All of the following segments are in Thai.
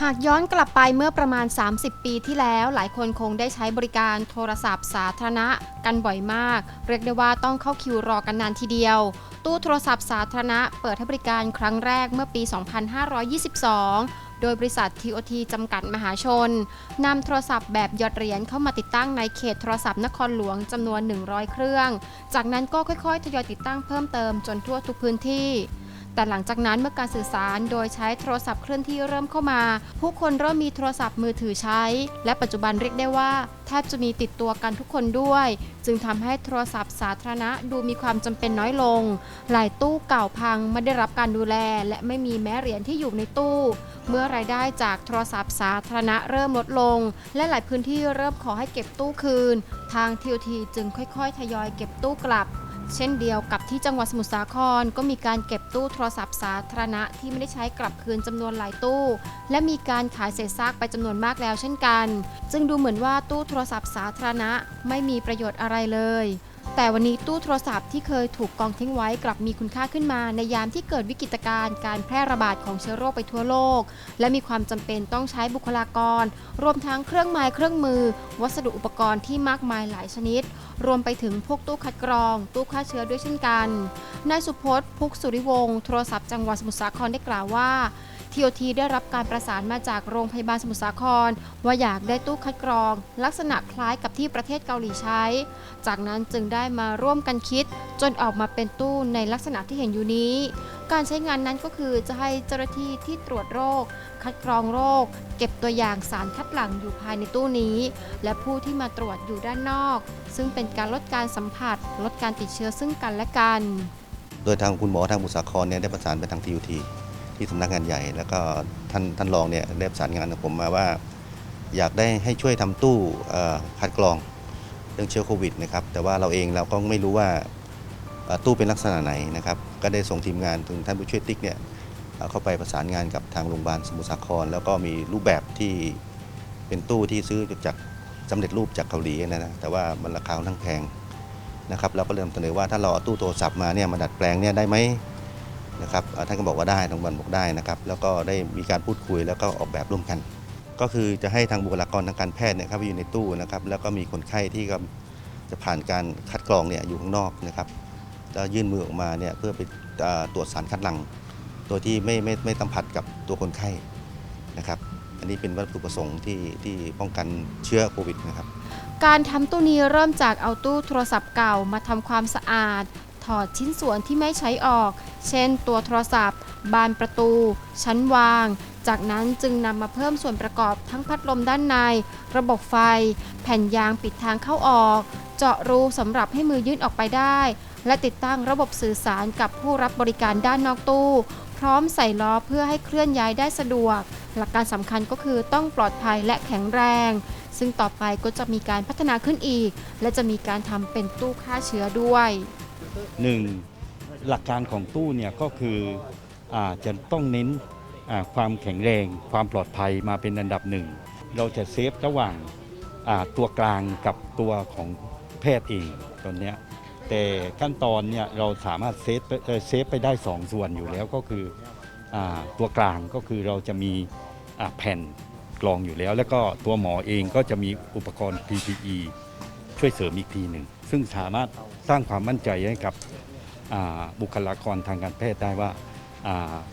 หากย้อนกลับไปเมื่อประมาณ 30 ปีที่แล้ว หลายคนคงได้ใช้บริการโทรศัพท์สาธารณะกันบ่อยมาก เรียกได้ว่าต้องเข้าคิวรอกันนานทีเดียว ตู้โทรศัพท์สาธารณะเปิดให้บริการครั้งแรกเมื่อปี 2522โดยบริษัท TOT จำกัดมหาชน นำโทรศัพท์แบบหยอดเหรียญเข้ามาติดตั้งในเขตโทรศัพท์นครหลวงจำนวน 100 เครื่อง จากนั้นก็ค่อยๆ ทยอยติดตั้งเพิ่มเติมจนทั่วทุกพื้นที่ แต่หลังจากนั้นเมื่อการสื่อสารโดยใช้โทรศัพท์เคลื่อนที่เริ่มเข้ามา ผู้คนเริ่มมีโทรศัพท์มือถือใช้ และปัจจุบันเรียกได้ว่าแทบจะมีติดตัวกันทุกคนด้วย จึงทำให้โทรศัพท์สาธารณะดูมีความจำเป็นน้อยลง หลายตู้เก่าพังไม่ได้รับการดูแล และไม่มีแม้เหรียญที่อยู่ในตู้ เมื่อรายได้จากโทรศัพท์สาธารณะเริ่มลดลง และหลายพื้นที่เริ่มขอให้เก็บตู้คืน ทางทีโอทีจึงค่อยๆ ทยอยเก็บตู้กลับ เช่นเดียวกับที่จังหวัดสมุทรสาครก็มีการเก็บตู้โทรศัพท์สาธารณะที่ไม่ได้ใช้กลับคืนจำนวนหลายตู้ และมีการขายเศษซากไปจำนวนมากแล้วเช่นกัน จึงดูเหมือนว่าตู้โทรศัพท์สาธารณะไม่มีประโยชน์อะไรเลย แต่วันนี้ตู้โทรศัพท์ที่เคยถูกกองทิ้งไว้กลับมีคุณค่าขึ้นมา ในยามที่เกิดวิกฤตการณ์การแพร่ระบาดของเชื้อโรคไปทั่วโลก และมีความจำเป็นต้องใช้บุคลากร รวมทั้งเครื่องไม้เครื่องมือ วัสดุอุปกรณ์ที่มากมายหลายชนิด รวมไปถึงพวกตู้คัดกรอง ตู้ฆ่าเชื้อด้วยเช่นกัน นายสุพจน์พุกสุริวงศ์โทรศัพท์จังหวัดสมุทรสาครได้กล่าวว่า TOT ได้รับการประสานมาจากโรงพยาบาลสมุทรสาคร ว่าอยากได้ตู้คัดกรอง ลักษณะคล้ายกับที่ประเทศเกาหลีใช้ จากนั้นจึงได้มาร่วมกันคิด จนออกมาเป็นตู้ในลักษณะที่เห็นอยู่นี้ การใช้งานนั้นก็คือจะให้เจ้าหน้าที่ที่ตรวจโรค คัดกรองโรค เก็บตัวอย่างสารคัดหลั่งอยู่ภายในตู้นี้ และผู้ที่มาตรวจอยู่ด้านนอก ซึ่งเป็นการลดการสัมผัส ลดการติดเชื้อซึ่งกันและกัน โดยทางคุณหมอทางบุษราครเนี่ยได้ประสานไปทางที t ที ที่สำนักงานใหญ่ แล้วก็ท่านท่านรองเนี่ยได้ประสานงานกับผมมาว่า อยากได้ให้ช่วยทำตู้คัดกรองเรื่องเชื้อโควิดนะครับแต่ว่าเราเองเราก็ไม่รู้ว่าตู้เป็นลักษณะไหนนะครับก็ได้ส่งทีมงานถึงท่านผู้ช่วยติ๊กเนี่ยเข้าไปประสานงานกับทางโรงพยาบาลสมุทรสาคร แล้วก็มีรูปแบบที่เป็นตู้ที่ซื้อจากสำเร็จรูปจากเกาหลีนะนะแต่ว่ามันราคาค่อนข้างแพงนะครับเราก็เริ่มเสนอว่าถ้าเราเอาตู้โทรศัพท์มาเนี่ยมาดัดแปลงเนี่ยได้ไหม นะครับท่านก็บอกว่าได้ทางวันบอกได้นะครับ แล้วก็ได้มีการพูดคุยแล้วก็ออกแบบร่วมกัน ก็คือจะให้ทางบุคลากรทางการแพทย์เนี่ยเข้าไปอยู่ในตู้นะครับ แล้วก็มีคนไข้ที่ก็จะผ่านการคัดกรองเนี่ยอยู่ข้างนอกนะครับแล้วยื่นมือออกมาเนี่ยเพื่อไปตรวจสารคัดหลั่งโดยที่ไม่ไม่ไม่สัมผัสกับตัวคนไข้นะครับ อันนี้เป็นวัตถุประสงค์ที่ที่ป้องกันเชื้อโควิดนะครับการทำตู้นี้เริ่มจากเอาตู้โทรศัพท์เก่ามาทำความสะอาด ถอดชิ้นส่วนที่ไม่ใช้ออก เช่น ตัวโทรศัพท์ บานประตู ชั้นวาง จากนั้นจึงนำมาเพิ่มส่วนประกอบทั้งพัดลมด้านใน ระบบไฟ แผ่นยางปิดทางเข้าออก เจาะรูสำหรับให้มือยื่นออกไปได้ และติดตั้งระบบสื่อสารกับผู้รับบริการด้านนอกตู้ พร้อมใส่ล้อเพื่อให้เคลื่อนย้ายได้สะดวก หลักการสำคัญก็คือต้องปลอดภัยและแข็งแรงซึ่งต่อไปก็จะมีการพัฒนาขึ้นอีก และจะมีการทำเป็นตู้ฆ่าเชื้อด้วย หนึ่งหลักการของตู้เนี่ยก็คืออาจะต้องเน้นความแข็งแรง ความปลอดภัยมาเป็นอันดับหนึ่ง เราจะเซฟระหว่างตัวกลางกับตัวของแพทย์เองตอนเนี้ยแต่ขั้นตอนเนี่ยเราสามารถเซฟเซฟไปได้2ส่วนอยู่แล้วก็คืออตัวกลางก็คือเราจะมีแผ่นกรองอยู่แล้ว แล้วก็ตัวหมอเองก็จะมีอุปกรณ์ PPE ช่วยเสริมอีกทีหนึ่ง ซึ่งสามารถสร้างความมั่นใจให้กับบุคลากรทางการแพทย์ได้ว่า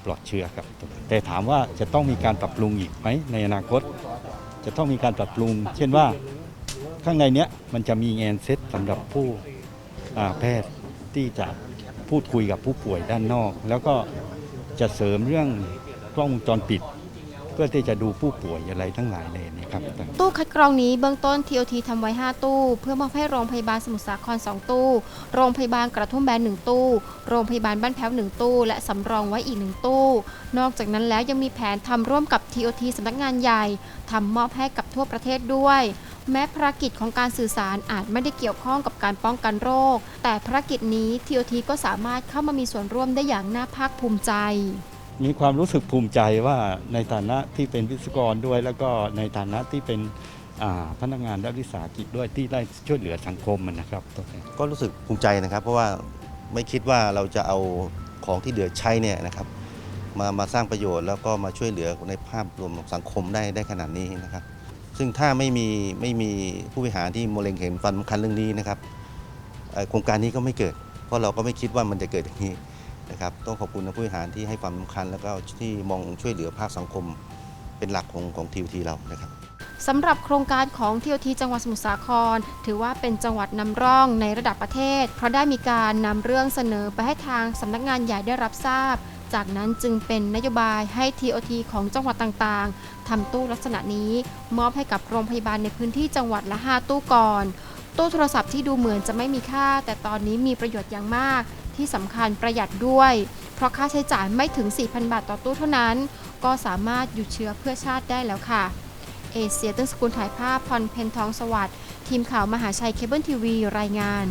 ปลอดเชื้อครับ แต่ถามว่าจะต้องมีการปรับปรุงอีกไหมในอนาคต จะต้องมีการปรับปรุง เช่นว่าข้างในเนี้ยมันจะมีแอนเซตสำหรับผู้แพทย์ที่จะพูดคุยกับผู้ป่วยด้านนอก แล้วก็จะเสริมเรื่องกล้องวงจรปิด พื่อที่จะดูผู้ป่วยอะไรทั้งหลายเลยนะครับ ตู้คัดกรองนี้เบื้องต้น TOT ทำไว้ 5 ตู้ เพื่อมอบให้โรงพยาบาลสมุทรสาคร 2 ตู้ โรงพยาบาลกระทุ่มแบน 1 ตู้ โรงพยาบาลบ้านแพ้ว 1 ตู้ และสำรองไว้อีก 1 ตู้ นอกจากนั้นแล้วยังมีแผนทำร่วมกับ TOT สำนักงานใหญ่ทำมอบให้กับทั่วประเทศด้วยแม้ภารกิจของการสื่อสารอาจไม่ได้เกี่ยวข้องกับการป้องกันโรค แต่ภารกิจนี้ TOT ก็สามารถเข้ามามีส่วนร่วมได้อย่างน่าภาคภูมิใจ มีความรู้สึกภูมิใจว่าในฐานะที่เป็นวิศวกรด้วย แล้วก็ในฐานะที่เป็นพนักงานรัฐวิสาหกิจด้วยที่ได้ช่วยเหลือสังคมนะครับตรงนี้ก็รู้สึกภูมิใจนะครับ เพราะว่าไม่คิดว่าเราจะเอาของที่เหลือใช้เนี่ยนะครับ มามาสร้างประโยชน์แล้วก็มาช่วยเหลือในภาพรวมของสังคมได้ได้ขนาดนี้นะครับ ซึ่งถ้าไม่มีไม่มีผู้บริหารที่มเล็งเห็นความสำคัญเรื่องนี้นะครับโครงการนี้ก็ไม่เกิด เพราะเราก็ไม่คิดว่ามันจะเกิดอย่างนี้ นะครับต้องขอบคุณผู้บริหารที่ให้ความสำคัญ แล้วก็ที่มองช่วยเหลือภาคสังคม เป็นหลักของของทีวทีเรานะครับสำหรับโครงการของทีโอทีจังหวัดสมุทรสาคร ถือว่าเป็นจังหวัดนำร่องในระดับประเทศ เพราะได้มีการนำเรื่องเสนอไปให้ทางสำนักงานใหญ่ได้รับทราบ จากนั้นจึงเป็นนโยบายให้ TOT ของจังหวัดต่างๆทำตู้ลักษณะนี้ มอบให้กับโรงพยาบาลในพื้นที่จังหวัดละ 5 ตู้ก่อน ตู้โทรศัพท์ที่ดูเหมือนจะไม่มีค่า แต่ตอนนี้มีประโยชน์อย่างมาก ที่สำคัญประหยัดด้วย เพราะค่าใช้จ่ายไม่ถึง 4,000 บาทต่อตู้เท่านั้น ก็สามารถหยุดเชื้อเพื่อชาติได้แล้วค่ะ เอเชียตึ้งสกุลถ่ายภาพพรเพนทองสวัสดิ์ทีมข่าวมหาชัยเคเบิลทีวีรายงาน